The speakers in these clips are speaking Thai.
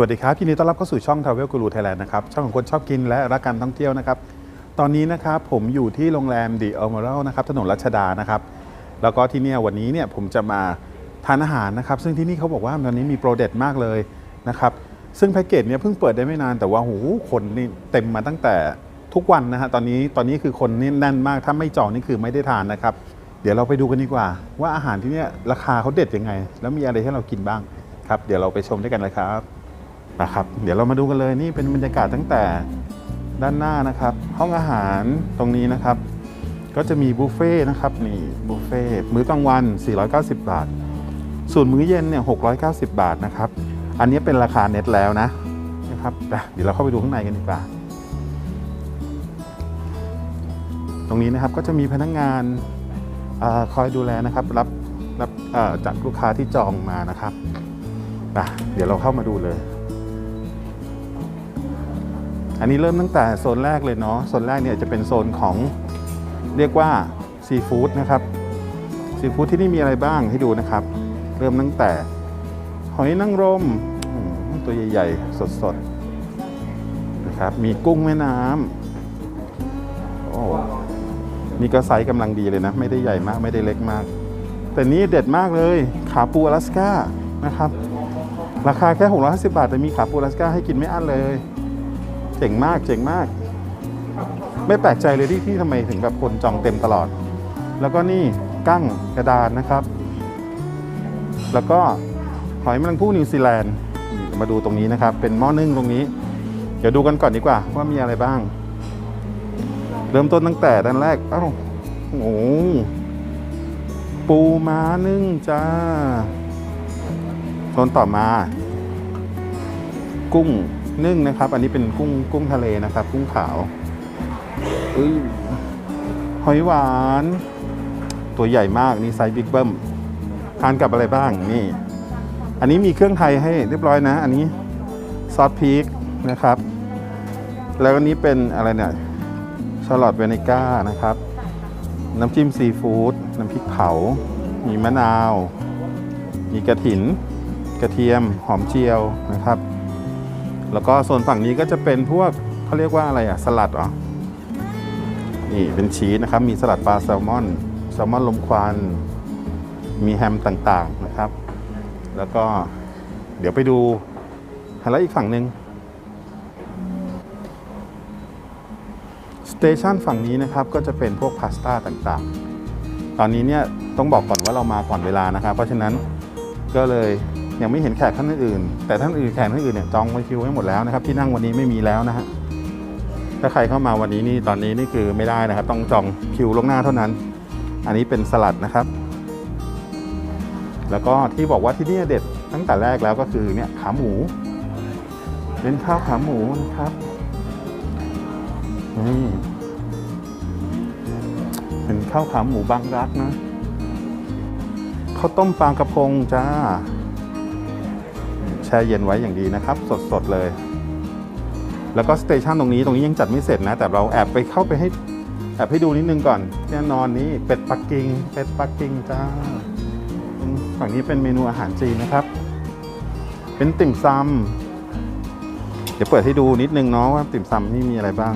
วัสดีครับยินดีต้อนรับเข้าสู่ช่อง Travel Guru Thailand นะครับ ช่องของคนชอบกินและรักการท่องเที่ยวนะครับ ตอนนี้นะครับผมอยู่ที่โรงแรม The Emerald นะครับถนนรัชดานะครับ แล้วก็ที่เนี่ยวันนี้เนี่ยผมจะมาทานอาหารนะครับ ซึ่งที่นี่เขาบอกว่าตอนนี้มีโปรเด็ดมากเลยนะครับ ซึ่งแพ็กเกจเนี่ยเพิ่งเปิดได้ไม่นานแต่ว่าหูคนนี่เต็มมาตั้งแต่ทุกวันนะฮะตอนนี้ตอนนี้คือคนนี่แน่นมากถ้าไม่จองนี่คือไม่ได้ทานนะครับ เดี๋ยวเราไปดูกันดีกว่า ว่าอาหารที่เนี่ยราคาเขาเด็ดยังไง แล้วมีอะไรให้เรากินบ้างครับ เดี๋ยวเราไปชมด้วยกันเลยครับ นะครับ เดี๋ยวเรามาดูกันเลยนี่เป็นบรรยากาศตั้งแต่ด้านหน้านะครับ ห้องอาหารตรงนี้นะครับ ก็จะมีบุฟเฟ่ต์นะครับนี่บุฟเฟ่ต์มื้อกลางวัน 490 บาท ส่วนมื้อเย็นเนี่ย690 บาทนะครับ อันนี้เป็นราคาเน็ตแล้วนะนะครับเดี๋ยวเราเข้าไปดูข้างในกันดีกว่า ตรงนี้นะครับก็จะมีพนักงานอคอยดูแลนะครับ รับรับจากลูกค้าที่จองมานะครับเดี๋ยวเราเข้ามาดูเลย อันนี้เริ่มตั้งแต่โซนแรกเลยเนาะโซนแรกเนี่ยจะเป็นโซนของเรียกว่าซีฟู้ดนะครับซีฟู้ดที่นี่มีอะไรบ้างให้ดูนะครับ เริ่มตั้งแต่หอยนางรมตัวใหญ่ๆ สดๆนะครับมีกุ้งแม่น้ำโอ้นี่ก็ไซส์กำลังดีเลยนะ ไม่ได้ใหญ่มากไม่ได้เล็กมาก แต่นี่เด็ดมากเลยขาปูอลาสก้านะครับ ราคาแค่650บาทแต่มีขาปูอลาสก้าให้กินไม่อั้นเลย เจ๋งมากเจ๋งมาก ไม่แปลกใจเลยที่ที่ทำไมถึงแบบคนจองเต็มตลอด แล้วก็นี่กั้งกระดานนะครับ แล้วก็หอยแมลงภู่นิวซีแลนด์มาดูตรงนี้นะครับ เป็นหม้อนึ่งตรงนี้ เดี๋ยวดูกันก่อนดีกว่า ว่ามีอะไรบ้าง เริ่มต้นตั้งแต่ด้านแรกอ้าวโอ้โหปูม้านึ่งจ้าโซนต่อมา กุ้ง นึ่งนะครับ อันนี้เป็นกุ้งกุ้งทะเลนะครับ กุ้งขาวอุ้ยหอยหวาน ตัวใหญ่มากนี่ไซส์บิ๊กเบิ้มทานกับอะไรบ้างนี่ อันนี้มีเครื่องไทยให้เรียบร้อยนะ อันนี้ซอสพริกนะครับ แล้วอันนี้เป็นอะไรเนี่ยชาลอตเวนิก้านะครับ น้ำจิ้มซีฟู้ดน้ำพริกเผา มีมะนาว มีกระถิน กระเทียมหอมเจียวนะครับ แล้วก็โซนฝั่งนี้ก็จะเป็นพวกเขาเรียกว่าอะไรอะสลัดเหรอนี่เป็นชีสนะครับ มีสลัดปลาแซลมอนแซลมอนลมควันมีแฮมต่างๆนะครับ แล้วก็เดี๋ยวไปดูไฮไลท์อีกฝั่งหนึ่งสเตชันฝั่งนี้นะครับก็จะเป็นพวกพาสต้าต่างๆ ตอนนี้เนี่ยต้องบอกก่อนว่าเรามาก่อนเวลานะครับ เพราะฉะนั้นก็เลย ยังไม่เห็นแขกท่านอื่น แต่ท่านอื่นแขกท่านอื่นเนี่ยจองไว้คิวไว้หมดแล้วนะครับ ที่นั่งวันนี้ไม่มีแล้วนะฮะถ้าใครเข้ามาวันนี้นี่ตอนนี้นี่คือไม่ได้นะครับ ต้องจองคิวล่วงหน้าเท่านั้น อันนี้เป็นสลัดนะครับ แล้วก็ที่บอกว่าที่นี่เด็ดตั้งแต่แรกแล้วก็คือเนี่ยขาหมู เป็นข้าวขาหมูนะครับนี่เป็นข้าวขาหมูบางรักนะข้าวต้มปลากระพงจ้า ช่เย็นไว้อย่างดีนะครับ สดๆเลย แล้วก็สเตชันตรงนี้ตรงนี้ยังจัดไม่เสร็จนะ แต่เราแอบไปเข้าไปให้แอบให้ดูนิดนึงก่อนแน่นอนนี้เป็ดปักกิ่งเป็ดปักกิ่งจ้าฝั่งนี้เป็นเมนูอาหารจีนนะครับ เป็นติ่มซำเดี๋ยวเปิดให้ดูนิดนึงเนาะว่าติ่มซำนี่มีอะไรบ้าง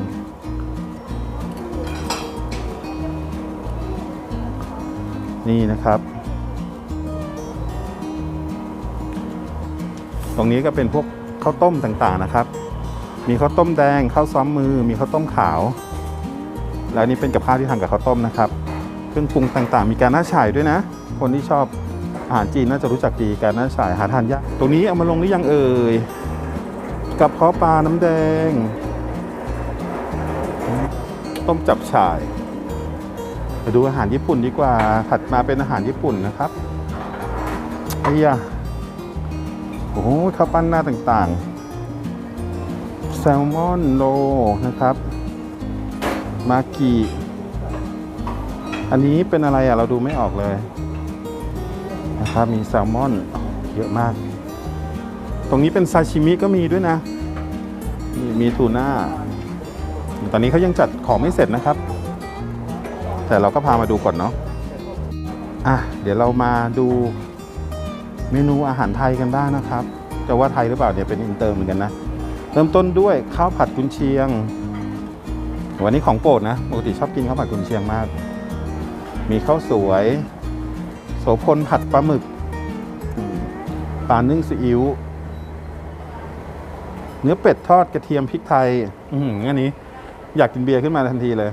นี่นะครับ ตรงนี้ก็เป็นพวกข้าวต้มต่างๆนะครับ มีข้าวต้มแดงข้าวซ้อมมือ มีข้าวต้มขาว แล้วนี้เป็นกับข้าวที่ทำกับข้าวต้มนะครับ เครื่องปรุงต่างๆ มีการหน้าฉ่ายด้วยนะ คนที่ชอบอาหารจีนน่าจะรู้จักดีการหน้าฉ่ายหาทานยากตรงนี้เอามาลงหรือยังเอ่ยกับเพาะปลาน้ำแดง ต้มจับฉ่ายไปดูอาหารญี่ปุ่นดีกว่า ถัดมาเป็นอาหารญี่ปุ่นนะครับไอ้ยะ โอ้โหข้าวปั้นหน้าต่างๆ แซลมอนโลนะครับ มากิอันนี้เป็นอะไรอะ เราดูไม่ออกเลย นะครับ มีแซลมอนเยอะมาก ตรงนี้เป็นซาชิมิก็มีด้วยนะนี่มีทูน่า ตอนนี้เขายังจัดของไม่เสร็จนะครับ แต่เราก็พามาดูก่อนเนาะอะ เดี๋ยวเรามาดู เมนูอาหารไทยกันบ้นะครับ จะว่าไทยหรือเปล่าเนี่ยเป็นอินเตอร์เหมือนกันนะ เริ่มต้นด้วยข้าวผัดกุนเชียง วันนี้ของโปรดนะปกติชอบกินข้าวผัดกุนเชียงมาก มีข้าวสวย โสพลผัดปลาหมึกปลานึ่งซีอิ๊วเนื้อเป็ดทอดกระเทียมพริกไทย อืมอันนี้ อยากกินเบียร์ขึ้นมาทันทีเลย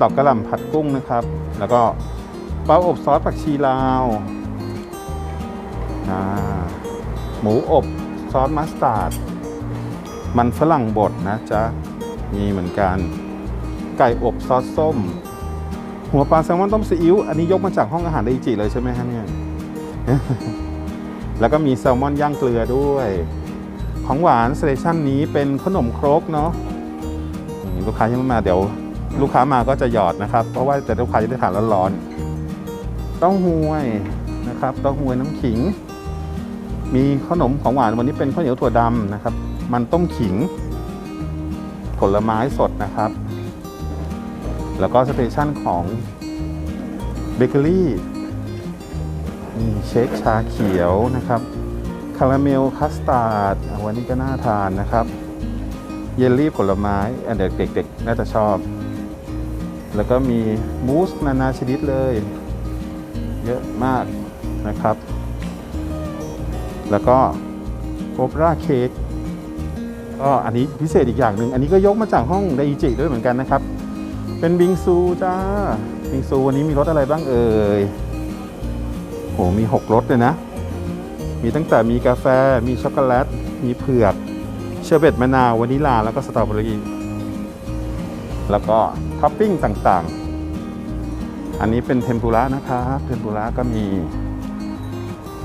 ตอกกระหล่ำผัดกุ้งนะครับ แล้วก็ปลาอบซอสผักชีลาว หมูอบซอสมัสตาร์ด มันฝรั่งบดนะจ๊ะ มีเหมือนกัน ไก่อบซอสส้ม หัวปลาแซลมอนต้มซีอิ๊ว อันนี้ยกมาจากห้องอาหารไดจิเลยใช่ไหมฮะเนี่ย แล้วก็มีแซลมอนย่างเกลือด้วย ของหวานสเตชันนี้เป็นขนมครกเนาะนี่ลูกค้ายังไม่มาเดี๋ยว ลูกค้ามาก็จะหยอดนะครับ เพราะว่าแต่ลูกค้าจะได้ทานร้อนๆเต้าหวยนะครับเต้าหวยน้ำขิง มีขนมของหวานวันนี้เป็นข้าวเหนียวถั่วดำนะครับ มันต้มขิง ผลไม้สดนะครับ แล้วก็สเตชันของเบเกอรี่นี่เชคชาเขียวนะครับคาราเมลคัสตาร์ดวันนี้ก็น่าทานนะครับ เยลลี่ผลไม้อันเด็กเด็กๆน่าจะชอบ แล้วก็มีมูสนานาชนิดเลย เยอะมากนะครับ แล้วก็โอปราเค้กก็อันนี้พิเศษอีกอย่างหนึ่งอันนี้ก็ยกมาจากห้องไดอิจิด้วยเหมือนกันนะครับ เป็นบิงซูจ้าบิงซูวันนี้มีรสอะไรบ้างเอ่ยโหมี 6รสเลยนะ มีตั้งแต่มีกาแฟมีช็อกโกแลต มีเผือกเชอร์เบตมะนาววานิลาแล้วก็สตรอเบอรี่แล้วก็ท็อปปิ้งต่างๆ อันนี้เป็นเทมปุระนะครับเทมปุระก็มี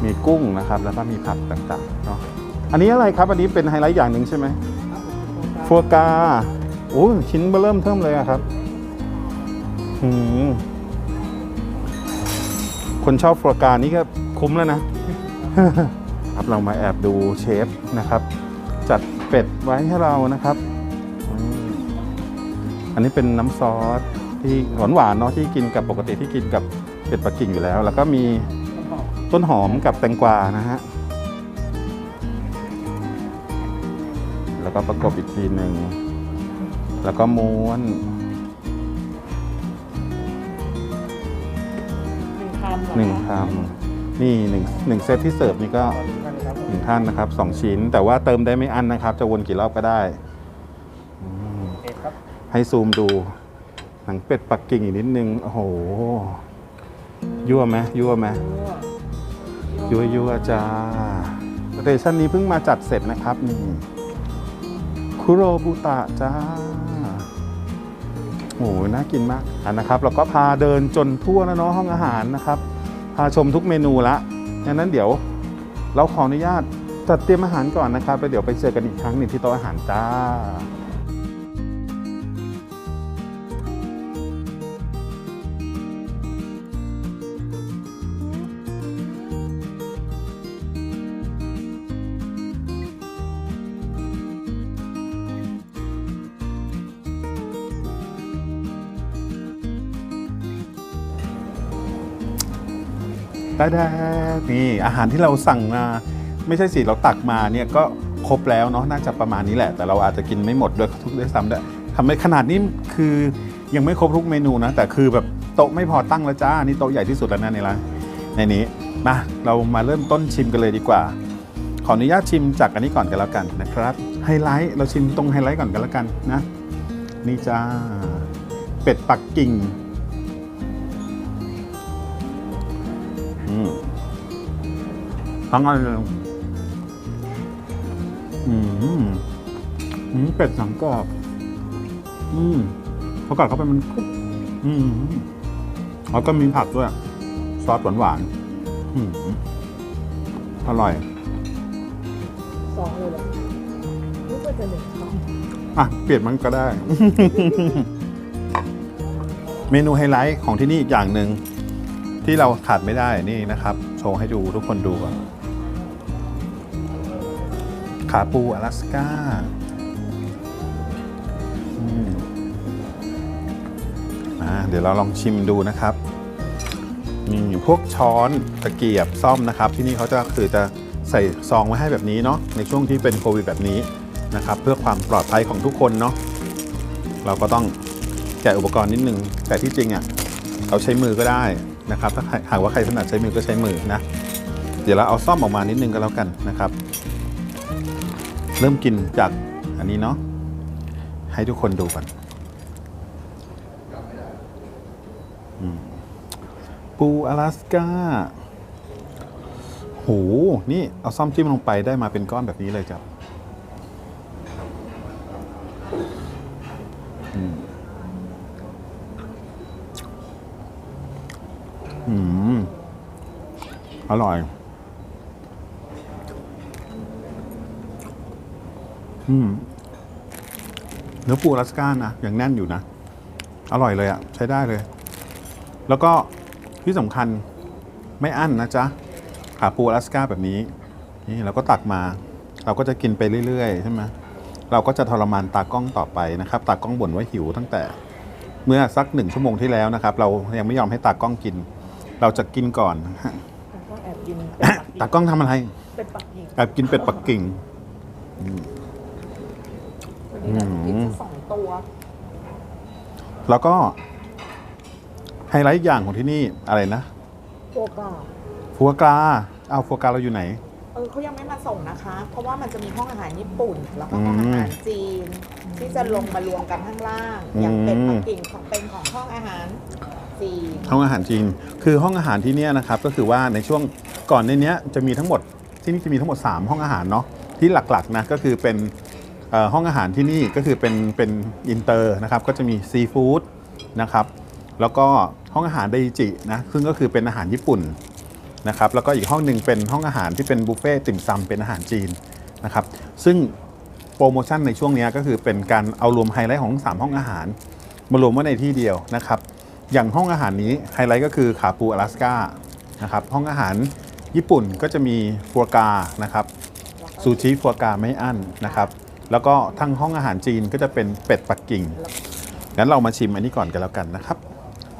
มีกุ้งนะครับ แล้วก็มีผักต่างๆเนาะอันนี้อะไรครับ อันนี้เป็นไฮไลท์อย่างหนึ่งใช่ไหมฟัวกราโอ้ชิ้นเบอร์เริ่มเทิมเลยอะครับหืมคนชอบฟัวกรานี่ก็คุ้มแล้วนะครับเรามาแอบดูเชฟนะครับ จัดเป็ดไว้ให้เรานะครับอืมอันนี้เป็นน้ำซอสที่หวานหวานๆเนาะที่กินกับปกติที่กินกับเป็ดปักกิ่งอยู่แล้ว แล้วก็มี ต้นหอมกับแตงกวานะฮะ แล้วก็ประกบอีกทีหนึ่ง แล้วก็ม้วน หนึ่งคำเรอหนึ่งคำนี่หนึ่งหนึ่งเซตที่เสิร์ฟนี่ก็หนึ่งท่านนะครับสองชิ้น แต่ว่าเติมได้ไม่อั้นนะครับ จะวนกี่รอบก็ได้อืมโอเคครับให้ซูมดู หนังเป็ดปักกิ่งอีกนิดนึง โอ้โห ยั่วไหมยั่วไหม ยัวยัวจ้าสเตชันนี้เพิ่งมาจัดเสร็จนะครับนี่คุโรบุตะจ้าโอ้โหน่ากินมากนะครับ เราก็พาเดินจนทั่วแล้วเนาะห้องอาหารนะครับ พาชมทุกเมนูละดังนั้นเดี๋ยวเราขออนุญาตจัดเตรียมอาหารก่อนนะครับแล้วเดี๋ยวไปเจอกันอีกครั้งหนึ่งที่โต๊ะอาหารจ้า ได้ได้นี่อาหารที่เราสั่งมาไม่ใช่สิเราตักมาเนี่ยก็ครบแล้วเนาะน่าจะประมาณนี้แหละ แต่เราอาจจะกินไม่หมดด้วยทุกด้วยซ้ำด้วยทำให้ขนาดนี้คือยังไม่ครบทุกเมนูนะ แต่คือแบบโต๊ะไม่พอตั้งแล้วจ้านี่โต๊ะใหญ่ที่สุดแล้วนะในร้านในนี้มาเรามาเริ่มต้นชิมกันเลยดีกว่า ขออนุญาตชิมจากอันนี้ก่อนกันแล้วกันนะครับไฮไลท์เราชิมตรงไฮไลท์ก่อนกันแล้วกันนะนี่จ้าเป็ดปักกิ่ง ทั้งอันเลยอืมอืมเป็ดสังกรอบ อืมพอกัดเข้าไปมันกรุบอืมแล้วก็มีผักด้วย ซอสหวานหวานๆอืมอร่อยสองเลยเหรอรู้ว่าจะหนึ่งคอะ เปลี่ยนมันก็ได้ เมนูไฮไลท์ของที่นี่อีกอย่างหนึ่งที่เราขาดไม่ได้นี่นะครับ โชว์ให้ดูทุกคนดูก่อน ขาปูอลาสก้าอ่าเดี๋ยวเราลองชิมดูนะครับมีพวกช้อนตะเกียบซ่อมนะครับ ที่นี่เขาจะคือจะใส่ซองไว้ให้แบบนี้เนาะในช่วงที่เป็นโควิดแบบนี้นะครับ เพื่อความปลอดภัยของทุกคนเนาะเราก็ต้องแกะอุปกรณ์นิดนึง แต่ที่จริงอะ่ะเราใช้มือก็ได้นะครับ ถ้าหากว่าใครถนัดใช้มือก็ใช้มือนะ เดี๋ยวเราเอาซ่อมออกมานิดนึงก็แล้วกันนะครับ เริ่มกินจากอันนี้เนาะให้ทุกคนดูก่อนอปูอลาสก้าโหนี่เอาซ่อมจิ้มลงไปได้มาเป็นก้อนแบบนี้เลยจ้ะอืม อร่อย อืมเนื้อปูอลาสก้านะยังแน่นอยู่นะ อร่อยเลยอะใช้ได้เลย แล้วก็ที่สำคัญไม่อั้นนะจ๊ะขาปูอลาสก้าแบบนี้ นี่เราก็ตักมา เราก็จะกินไปเรื่อยๆใช่ไหมเราก็จะทรมานตากล้องต่อไปนะครับ ตากล้องบ่นว่าหิวตั้งแต่เมื่อสักหนึ่งชั่วโมงที่แล้วนะครับ เรายังไม่ยอมให้ตากล้องกิน เราจะกินก่อนนะฮะแต่ก็แอบกินเป็ดปักกิ่งตากล้องทำอะไร เป็ดปักกิ่งแอบกินเป็ดปักกิ่งวัน นี้นะกินแค่สองตัว แล้วก็ไฮไลท์อีกอย่างของที่นี่อะไรนะโปกาฟัวกราเอาฟัวกราเราอยู่ไหน เออเขายังไม่มาส่งนะคะ เพราะว่ามันจะมีห้องอาหารญี่ปุ่น แล้วก็ห้องอาหารจีน ที่จะลงมารวมกันข้างล่าง อย่างเป็ดปักกิ่งของเป็นของห้องอาหารจีนห้องอาหารจีน คือห้องอาหารที่เนี่ยนะครับ ก็คือว่าในช่วงก่อนในเนี้ยจะมีทั้งหมดที่นี่จะมีทั้งหมด 3 ห้องอาหารเนาะที่หลักๆนะก็คือเป็นเอ่อ ห้องอาหารที่นี่ก็คือเป็นเป็นอินเตอร์นะครับก็จะมีซีฟู้ดนะครับแล้วก็ห้องอาหารไดจินะซึ่งก็คือเป็นอาหารญี่ปุ่นนะครับแล้วก็อีกห้องหนึ่งเป็นห้องอาหารที่เป็นบุฟเฟ่ติ่มซำเป็นอาหารจีนนะครับซึ่งโปรโมชั่นในช่วงนี้ก็คือเป็นการเอารวมไฮไลท์ของทั้งสามห้องอาหาร มารวมไว้ในที่เดียวนะครับอย่างห้องอาหารนี้ไฮไลท์ก็คือขาปูอลาสก้านะครับห้องอาหารญี่ปุ่นก็จะมีฟัวกานะครับซูชิฟัวกาไม่อั้นนะครับ แล้วก็ทั้งห้องอาหารจีนก็จะเป็นเป็ดปักกิ่งงั้นเรามาชิมอันนี้ก่อนกันแล้วกันนะครับ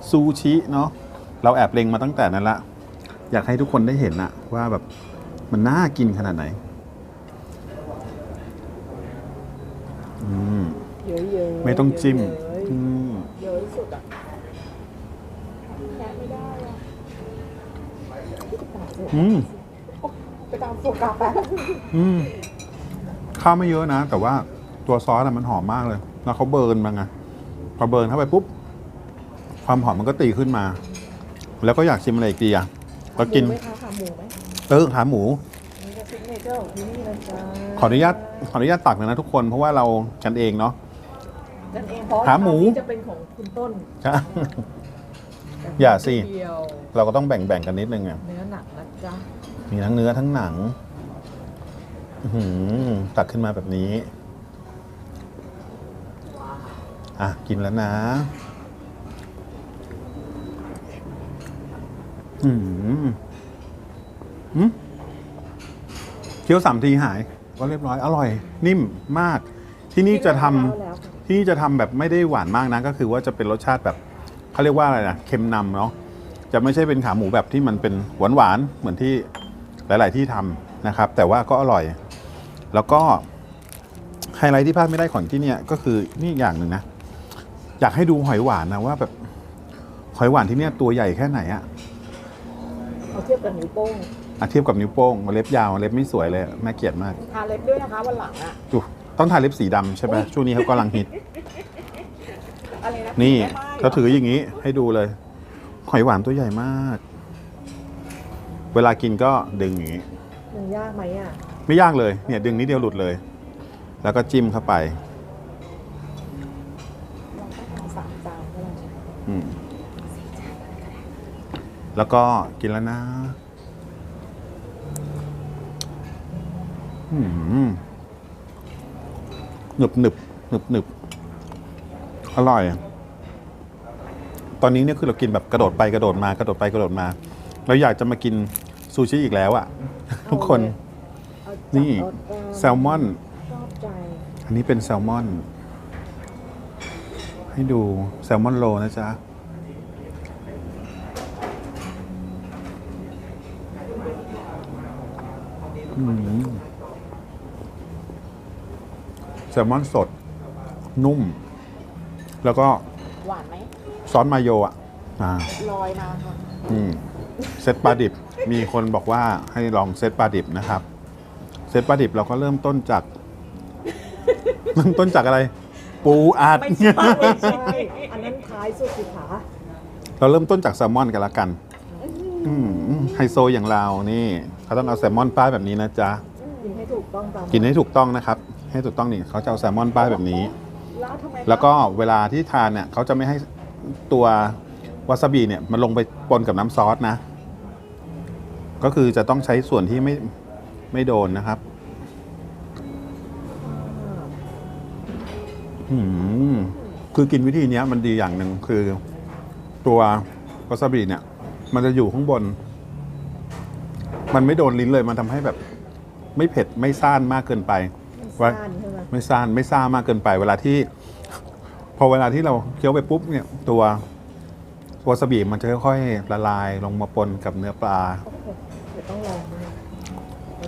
ซูชิเนาะเราแอบเล็งมาตั้งแต่นั้นละ อยากให้ทุกคนได้เห็นอะว่าแบบมันน่ากินขนาดไหนอืมเยอะๆไม่ต้องจิ้มเยอะอืมๆเยอะที่สุดอะแค่ไม่ได้อะอืมไปตามโฟกัสแป๊บอืม ข้าวไม่เยอะนะ แต่ว่าตัวซอสอะมันหอมมากเลย แล้วเขาเบิร์นมาไงพอเบิร์นเข้าไปปุ๊บ ความหอมมันก็ตีขึ้นมา แล้วก็อยากชิมอะไรอีกดีอะก็กินหมูไหมคะขาหมูไหมเออขาหมูนี่ก็ซิกเนเจอร์ของที่นี่เลยจ้าขออนุญาตขออนุญาตตักเลยนะทุกคนเพราะว่าเรากันเองเนาะนั่นเองเพราะขาหมูครวนี้จะเป็นของคุณต้นอย่าสิเดียวเราก็ต้องแบ่งๆกันนิดนึงอะเนื้อหนักนะจ๊ะมีทั้งเนื้อทั้งหนังอื้อหือ ตักขึ้นมาแบบนี้ อะ กินแล้วนะ อืมอืมเคี้ยวสามทีหาย ก็เรียบร้อย อร่อย นิ่มมาก ที่นี่จะทำแล้วแล้วที่นี่จะทำแบบไม่ได้หวานมากนะ ก็คือว่าจะเป็นรสชาติแบบเขาเรียกว่าอะไรนะเค็มนำเนาะจะไม่ใช่เป็นขาหมูแบบที่มันเป็นหวานหวานๆเหมือนที่หลาย ๆ ที่ทำนะครับ แต่ว่าก็อร่อย แล้วก็ไฮไลท์ที่พลาดไม่ได้ของที่เนี่ยก็คือนี่อีกอย่างหนึ่งนะอยากให้ดูหอยหวานนะว่าแบบหอยหวานที่เนี่ยตัวใหญ่แค่ไหนอะเอาเทียบกับนิ้วโป้งอะเทียบกับนิ้วโป้งเล็บยาวเล็บไม่สวยเลยแม่เกลียดมากทาเล็บด้วยนะคะวันหลังอะดูต้องทาเล็บสีดำใช่ไหมช่วงนี้เขากำลังฮิต อะไรนะนี่แม่ไม้เขาถืออย่างนี้ให้ดูเลย หอยหวานตัวใหญ่มาก เวลากินก็ดึงอย่างนี้ มันยากไหมอะ ไม่ยากเลยเนี่ยดึงนิดเดียวหลุดเลย แล้วก็จิ้มเข้าไปเราต้องทำสามจานก็ได้อืมแล้วก็กินแล้วนะอืมหนึบหนึบหนึบหนึบอร่อย ตอนนี้เนี่ยคือเรากินแบบกระโดดไปกระโดดมากระโดดไปกระโดดมา เราอยากจะมากินซูชิอีกแล้วอะ่ะ ทุกคนเอาจับ นี่เอาตามแซลมอนชอบใจอันนี้เป็นแซลมอน ให้ดูแซลมอนโลนะจ๊ะอือืมแซลมอนสด นุ่ม แล้วก็ หวานไหมซอสมาโยอะอ่าลอยมาค่ะ อืมเซตปลาดิบ มีคนบอกว่าให้ลองเซตปลาดิบนะครับ เซตปลาดิบเราก็เริ่มต้นจาก เริ่มต้นจากอะไร ปูอัด ไม่ใช่ไม่ใช่ อันนั้นท้ายสุดสิคะเราเริ่มต้นจากแซลมอนกันละกันอืมไฮโซอย่างเรานี่เขาต้องเอาแซลมอนป้ายแบบนี้นะจ๊ะ กินให้ถูกต้องตามกินให้ถูกต้องนะครับ ให้ถูกต้องนี่เขาจะเอาแซลมอนป้ายแบบนี้ แล้วทำไมแล้วก็เวลาที่ทานเนี่ยเขาจะไม่ให้ตัววาซาบิเนี่ยมันลงไปปนกับน้ำซอสนะ ก็คือจะต้องใช้ส่วนที่ไม่ ไม่โดนนะครับอืมคือกินวิธีเนี้ยมันดีอย่างหนึ่งคือ ตัววาซาบิเนี่ย มันจะอยู่ข้างบน มันไม่โดนลิ้นเลย มันทำให้แบบ ไม่เผ็ดไม่ซ่านมากเกินไปซ่านใช่ไหมไม่ซ่านไม่ซ่ามากเกินไป เวลาที่ พอเวลาที่เราเคี้ยวไปปุ๊บเนี่ย ตัววาซาบิมันจะค่อยๆละลายลงมาปนกับเนื้อปลาโอ้โหเดี๋ยวต้องลองนะ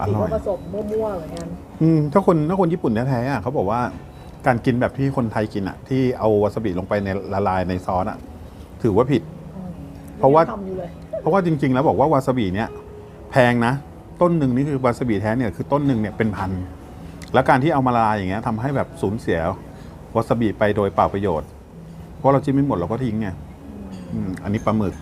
อร่อย ผสมมั่วๆเหมือนกัน อืมถ้าคนถ้าคนญี่ปุ่นแท้ๆอะเขาบอกว่าการกินแบบที่คนไทยกินอะ ที่เอาวาซาบิลงไปในละลายในซอสอะ ถือว่าผิด เพราะว่า ทำอยู่เลย เพราะว่าจริง ๆ แล้วบอกว่าวาซาบิเนี่ยแพงนะ ต้นหนึ่งนี่คือวาซาบิแท้เนี่ยคือต้นหนึ่งเนี่ยเป็นพัน แล้วการที่เอามาละลายอย่างเงี้ยทำให้แบบสูญเสียวาซาบิไปโดยเปล่าประโยชน์ เพราะเราจิ้มไม่หมดเราก็ทิ้งไงอืมอันนี้ปลาหมึก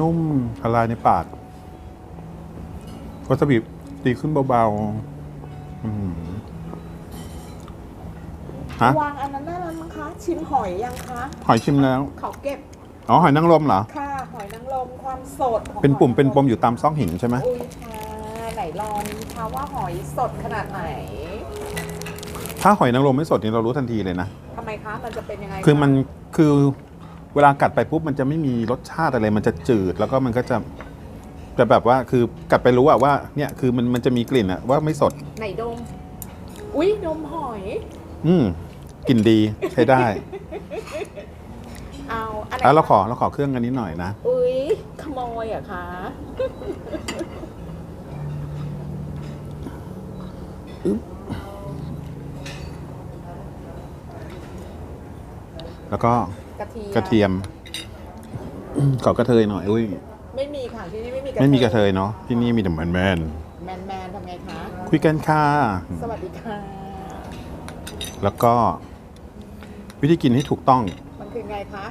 นุ่มละลายในปากวาซาบิตีขึ้นเบาๆอืมฮะวางอันนั้นได้แล้วมั้งคะ ชิมหอยยังคะ หอยชิมแล้ว เขาเก็บ อ๋อ หอยนางรมเหรอ ค่ะ หอยนางรมความสดของเป็นปุ่มหยเป็นปมางรอยู่ตามซ่องหินใช่ไหมอุ้ยค่ะไหนลองคะว่าหอยสดขนาดไหนถ้าหอยนางรมไม่สดนี่เรารู้ทันทีเลยนะทำไมคะ มันจะเป็นยังไงะคือมันคือ เวลากัดไปปุ๊บมันจะไม่มีรสชาติอะไร มันจะจืดแล้วก็มันก็จะจะแบบว่าคือกัดไปรู้อะว่าเนี่ยคือมันมันจะมีกลิ่นอะว่าไม่สด ไหนดม อุ้ยดมหอย อืมกลิ่นดีใช้ได้เอาอันไหนแล้วเราขอเราขอเครื่องอันนี้หน่อยนะอุ้ยขโมยเหรอะคะแล้วก็ก ระเทียมกระเทียมอืมขอกระเทยหน่อยอุ้ยไม่มีค่ะที่นี่ไม่มีกระไม่มีกระเทยเนาะที่นี่มีแต่แมนแมนแมนแมนๆทำไงคะๆคุยกันค่ะสวัสดีค่ะแล้วก็ วิธีกินให้ถูกต้อง มันคือไงคะ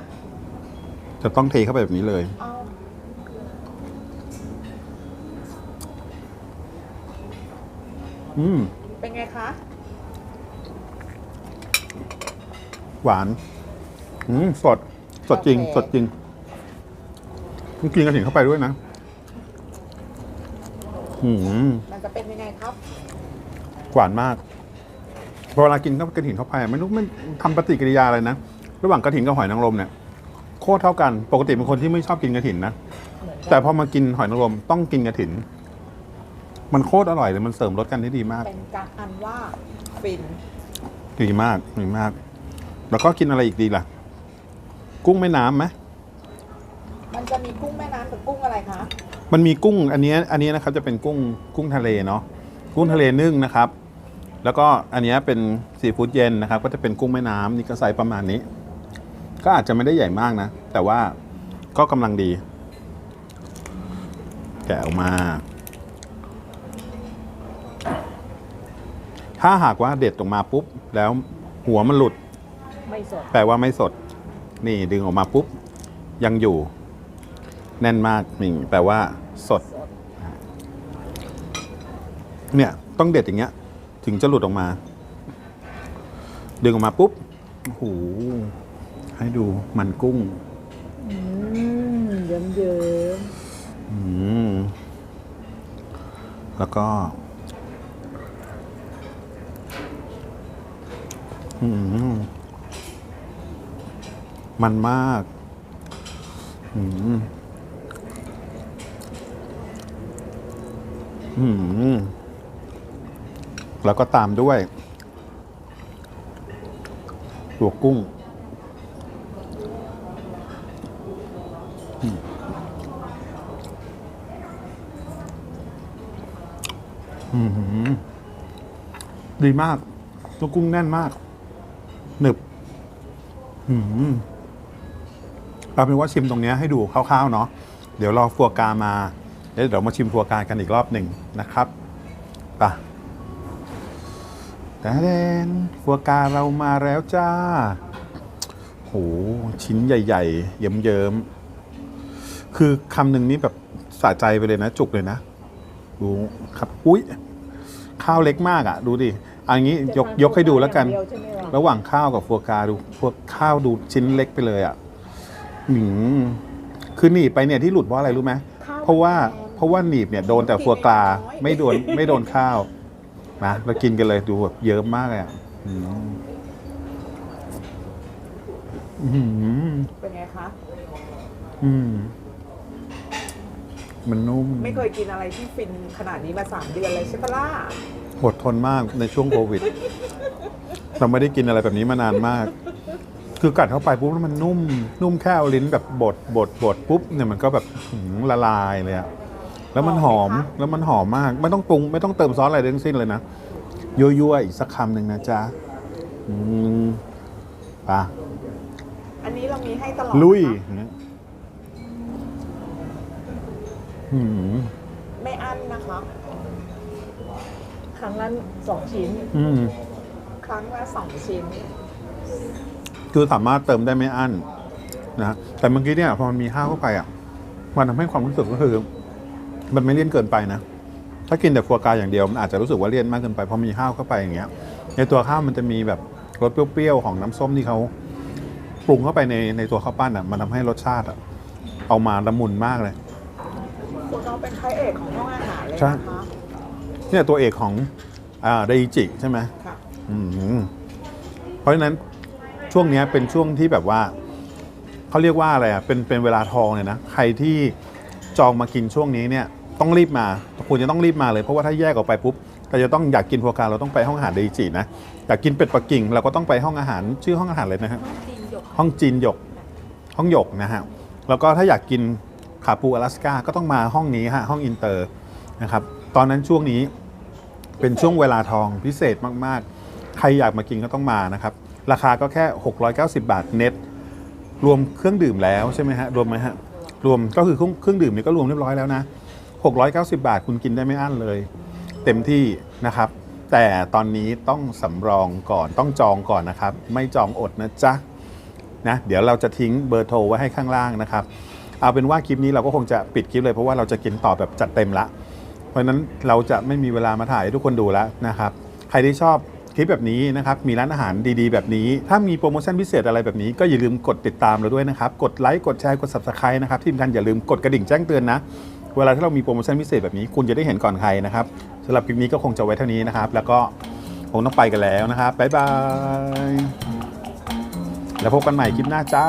จะต้องเทเข้าไปแบบนี้เลยเอาอืมเป็นไงคะ หวาน อืมสดสดจริง โอเค สดจริงต้องกินกระถิ่นเข้าไปด้วยนะอืมมันจะเป็นยังไงครับ หวานมากพอเวลากินกระถิ่นเข้าไปอะไม่รู้มันทำปฏิกิริยาอะไรนะระหว่างกระถิ่นกับหอยนางรมเนี่ยโคตรเท่ากันปกติเป็นคนที่ไม่ชอบกินกระถิ่นนะเหมือนแต่กันพอมากินหอยนางรมต้องกินกระถิ่นมันโคตรอร่อยเลยมันเสริมรสกันได้ดีมาก เป็นการอันว่าฟินดีมากดีมาก แล้วก็กินอะไรอีกดีล่ะ กุ้งแม่น้ำไหมมันจะมีกุ้งแม่น้ำกับกุ้งอะไรคะ มันมีกุ้งอันเนี้ยอันเนี้ยนะครับจะเป็นกุ้งกุ้งทะเลเนาะกุ้งทะเลนึ่งนะครับ แล้วก็อันเนี้ยเป็นซีฟู้ดเย็นนะครับ ก็จะเป็นกุ้งแม่น้ำนี่ก็ไซส์ประมาณนี้ ก็อาจจะไม่ได้ใหญ่มากนะ แต่ว่าก็กำลังดี แกะออกมา ถ้าหากว่าเด็ดออกมาปุ๊บ แล้วหัวมันหลุดไม่สด แปลว่าไม่สด นี่ดึงออกมาปุ๊บ ยังอยู่ แน่นมากนี่แปลว่าสดสด เนี่ยต้องเด็ดอย่างเงี้ย ถึงจะหลุดออกมา ดึงออกมาปุ๊บโอ้โหให้ดูมันกุ้งอืมเยิ้มเยิ้มอืมแล้วก็ อืม มันมากอืมอืมแล้วก็ตามด้วยตัวกุ้งอืมอื้อหือดีมากตัวกุ้งแน่นมาก หนึบ อืม เอาเป็นว่าชิมตรงเนี้ยให้ดูคร่าวๆเนาะเดี๋ยวรอฟัวกรามาแล้วเดี๋ยวมาชิมฟัวกรากันอีกรอบหนึ่งนะครับไปะแต่เดนฟัวกราเรามาแล้วจ้าโหชิ้นใหญ่ ๆ เยิ้มๆคือคำหนึ่งนี่แบบสะใจไปเลยนะ จุกเลยนะ ดูครับอุ๊ยข้าวเล็กมากอะ่ะ ดูดิอันนี้ยกยกให้ดูแล้วกันเดียวใช่ไหมวะระหว่างข้าวกับฟัวกราดูพวกข้าวดูชิ้นเล็กไปเลยอะ่ะ หืมคือหนีบไปเนี่ยที่หลุดเพราะอะไรรู้ไหมข้าวเพราะว่าแพงเพราะว่าหนีบเนี่ยโดนแต่ฟัวกราไม่โดนไม่โดนข้าวนะเรากินกันเลยดูแบบเยิ้มมากเลยอะอืมอื้อหือเป็นไงคะอืม มันนุ่มไม่เคยกินอะไรที่ฟินขนาดนี้มาสามเดือนเลยใช่ปะล่ะอดทนมากในช่วงโควิด เราไม่ได้กินอะไรแบบนี้มานานมาก คือกัดเข้าไปปุ๊บแล้วมันนุ่ม นุ่มแค่เอาลิ้นแบบบดบดบดปุ๊บเนี่ยมันก็แบบหืมละลายเลยอะแล้วมันหอมแล้วมันหอมมาก ไม่ต้องปรุงไม่ต้องเติมซอสอะไรทั้งสิ้นเลยนะยั่วๆอีกสักคำหนึ่งนะจ๊ะอืมไปะอันนี้เรามีให้ตลอดลุยนะคะหืมไม่อั้นนะคะครั้งละสองชิ้น อืม ครั้งละสองชิ้น คือสามารถเติมได้ไม่อั้นนะฮะแต่เมื่อกี้เนี่ยพอมันมีข้าวเข้าไปอะ มันทำให้ความรู้สึกก็คือ มันไม่เลี่ยนเกินไปนะ ถ้ากินแต่ฟัวกราอย่างเดียวมันอาจจะรู้สึกว่าเลี่ยนมากเกินไปพอมีข้าวเข้าไปอย่างเงี้ย ในตัวข้าวมันจะมีแบบรสเปรี้ยวๆของน้ำส้มที่เขาปรุงเข้าไปในในตัวข้าวปั้นอะ มันทำให้รสชาติอะเอามาละมุนมากเลยคุณน้องเป็นพระเอกของห้องอาหารเลยใช่นะคะเนี่ยตัวเอกของอ่าไดจิใช่ไหมค่ะอืมเพราะฉะนั้น ช่วงเนี้ยเป็นช่วงที่แบบว่าเขาเรียกว่าอะไรอะเป็นเป็นเวลาทองเลยนะใครที่จองมากินช่วงนี้เนี่ยต้องรีบมาควรจะต้องรีบมาเลยเพราะว่าถ้าแยกออกไปปุ๊บเราจะต้องอยากกินพัวกราเราต้องไปห้องอาหารเดจินะอยากกินเป็ดปักกิ่งเราก็ต้องไปห้องอาหารชื่อห้องอาหารเลยนะฮะห้องจีนหยกห้องหยกนะฮะแล้วก็ถ้าอยากกินขาปูอลาสก้าก็ต้องมาห้องนี้ฮะห้องอินเตอร์นะครับตอนนั้นช่วงนี้เป็นช่วงเวลาทองพิเศษมากๆ ใครอยากมากินก็ต้องมานะครับ ราคาก็แค่ 690 บาทเน็ตรวมเครื่องดื่มแล้วใช่ไหมฮะรวมไหมฮะรวมก็คือเครื่องดื่มนี่ก็รวมเรียบร้อยแล้วนะ 690 บาทคุณกินได้ไม่อั้นเลย เต็มที่นะครับ แต่ตอนนี้ต้องสำรองก่อนต้องจองก่อนนะครับ ไม่จองอดนะจ๊ะนะเดี๋ยวเราจะทิ้งเบอร์โทรไว้ให้ข้างล่างนะครับ เอาเป็นว่าคลิปนี้เราก็คงจะปิดคลิปเลยเพราะว่าเราจะกินต่อแบบจัดเต็มละ เพราะฉะนั้นเราจะไม่มีเวลามาถ่ายให้ทุกคนดูแล้วนะครับ ใครที่ชอบ คลิปแบบนี้นะครับ มีร้านอาหารดีๆ แบบนี้ ถ้ามีโปรโมชั่นพิเศษอะไรแบบนี้ ก็อย่าลืมกดติดตามเราด้วยนะครับ กดไลค์กดแชร์กด subscribe นะครับที่สำคัญอย่าลืมกดกระดิ่งแจ้งเตือนนะ เวลาที่เรามีโปรโมชั่นพิเศษแบบนี้ คุณจะได้เห็นก่อนใครนะครับสำหรับคลิปนี้ก็คงจะไว้เท่านี้นะครับ แล้วก็คงต้องไปกันแล้วนะครับบ๊ายบายแล้วพบกันใหม่คลิปหน้าจ้า